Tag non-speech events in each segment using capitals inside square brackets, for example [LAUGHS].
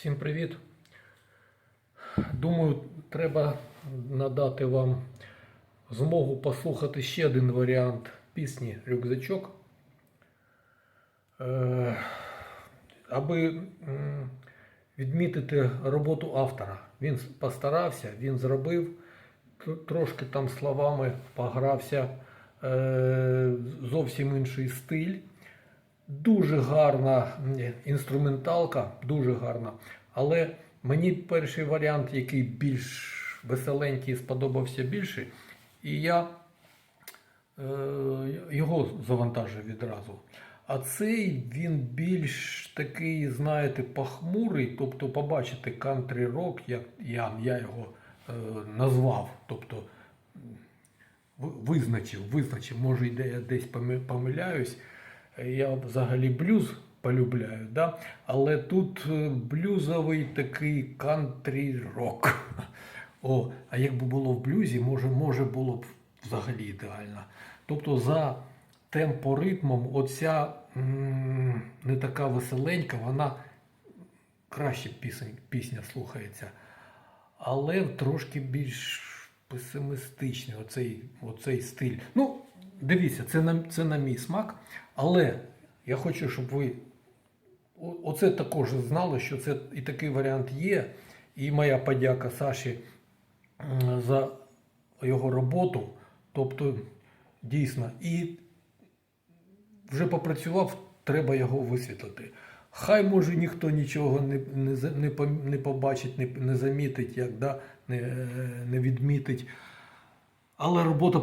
Всім привіт. Думаю, треба надати вам змогу послухати ще один варіант пісні Рюкзачок. Е, Аби відмітити роботу автора. Він постарався, він зробив, трошки там словами погрався, е, зовсім інший стиль. Дуже гарна інструменталка, дуже гарна. Але мені перший варіант, який більш веселенький, сподобався більше, і я е, його завантажив відразу. А цей він більш такий, знаєте, похмурий, тобто побачите кантрі рок, як я, я його е, назвав. Тобто визначив, визначив, може я десь помиляюсь. Я взагалі блюз полюбляю, да? але тут е, блюзовий такий кантрі рок. [LAUGHS] О, а якби було в блюзі, може, може було б взагалі ідеально. Тобто за темпоритмом оця не така веселенька, вона краще пісень, пісня слухається. Але трошки більш песимістичний оцей, оцей стиль. Ну, дивіться, це на, це на мій смак. Але я хочу, щоб ви оце також знали, що це і такий варіант є. І моя подяка Саші за його роботу. Тобто, дійсно, і вже попрацював, треба його висвітлити. Хай може ніхто нічого не, не, не, не побачить, не, не замітить, як, да, не, е, не відмітить. Але робота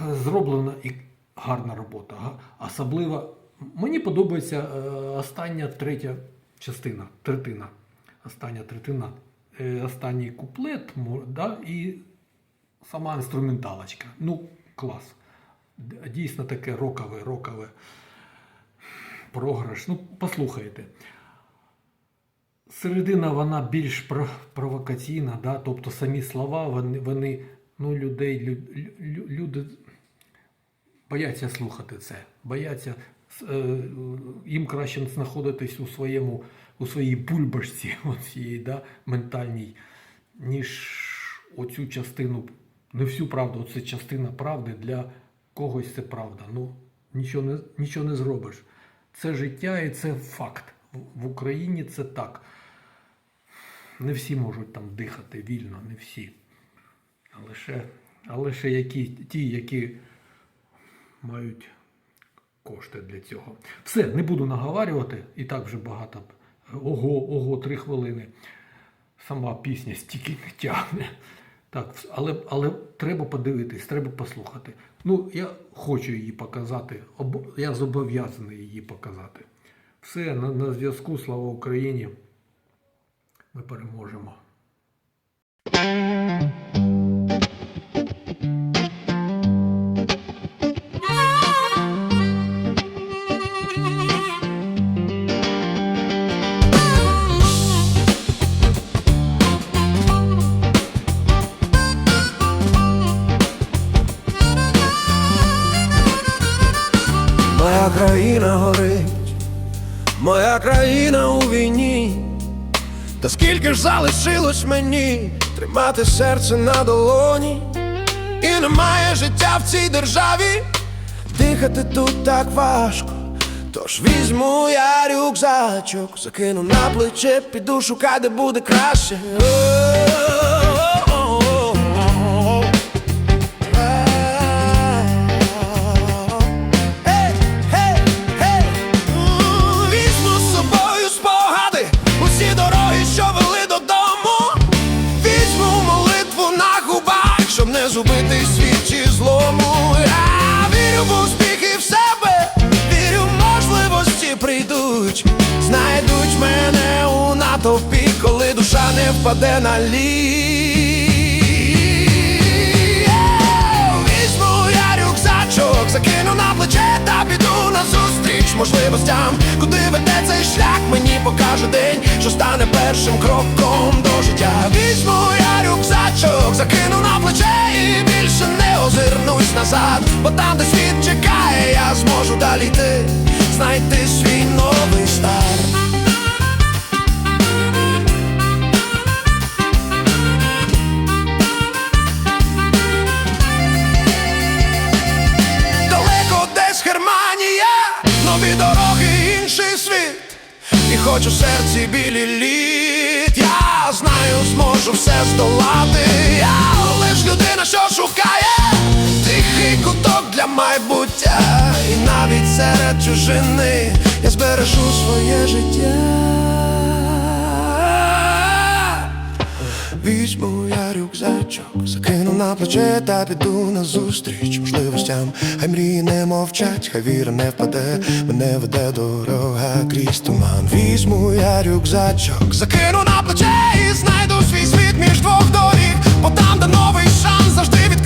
зроблена і гарна робота. Особливо мені подобається е, остання третя частина, третина. Остання третина, е, останній куплет да, і сама інструменталочка. Ну, клас. Дійсно таке рокове, рокове програш. Ну, послухайте. Середина вона більш провокаційна, да? тобто самі слова, вони, вони ну, людей, лю- лю- люди бояться слухати це, бояться, е, їм краще знаходитись у своєму, у своїй бульбашці, [LAUGHS] оцієї, да, ментальній, ніж оцю частину, не всю правду, це частина правди для когось це правда. Ну, нічого не, нічого не зробиш. Це життя і це факт. В Україні це так. Не всі можуть там дихати вільно, не всі. А лише, а лише які, ті, які мають кошти для цього. Все, не буду наговарювати, і так вже багато. Ого, ого, три хвилини. Сама пісня стільки не тягне. Так, але, але треба подивитись, треба послухати. Ну, я хочу її показати, я зобов'язаний її показати. Все, на, на зв'язку, слава Україні. Ми переможемо. Країна горить, моя країна у війні. Та скільки ж залишилось мені тримати серце на долоні, і немає життя в цій державі, дихати тут так важко. Тож візьму я рюкзачок, закину на плече, піду шукати, де буде краще. О-о-о-о-о. Впаде на лід. Я рюкзачок, закину на плече та піду на зустріч можливостям, куди веде цей шлях, мені покаже день, що стане першим кроком до життя. Візьму я рюкзачок, закину на плече і більше не озирнусь назад, бо там, де світ чекає, я зможу далі йти, хоч у серці білі літ, Я знаю, зможу все здолати. Я лиш людина, що шукає тихий куток для майбуття. І навіть серед чужини я збережу своє життя. Візьму я рюкзачок, закину на плече та піду на зустріч можливостям. Хай мрії не мовчать, хай віра не впаде, мене веде дорога крізь туман. Візьму я рюкзачок, закину на плече і знайду свій світ між двох доріг, бо там, де новий шанс завжди відкритий.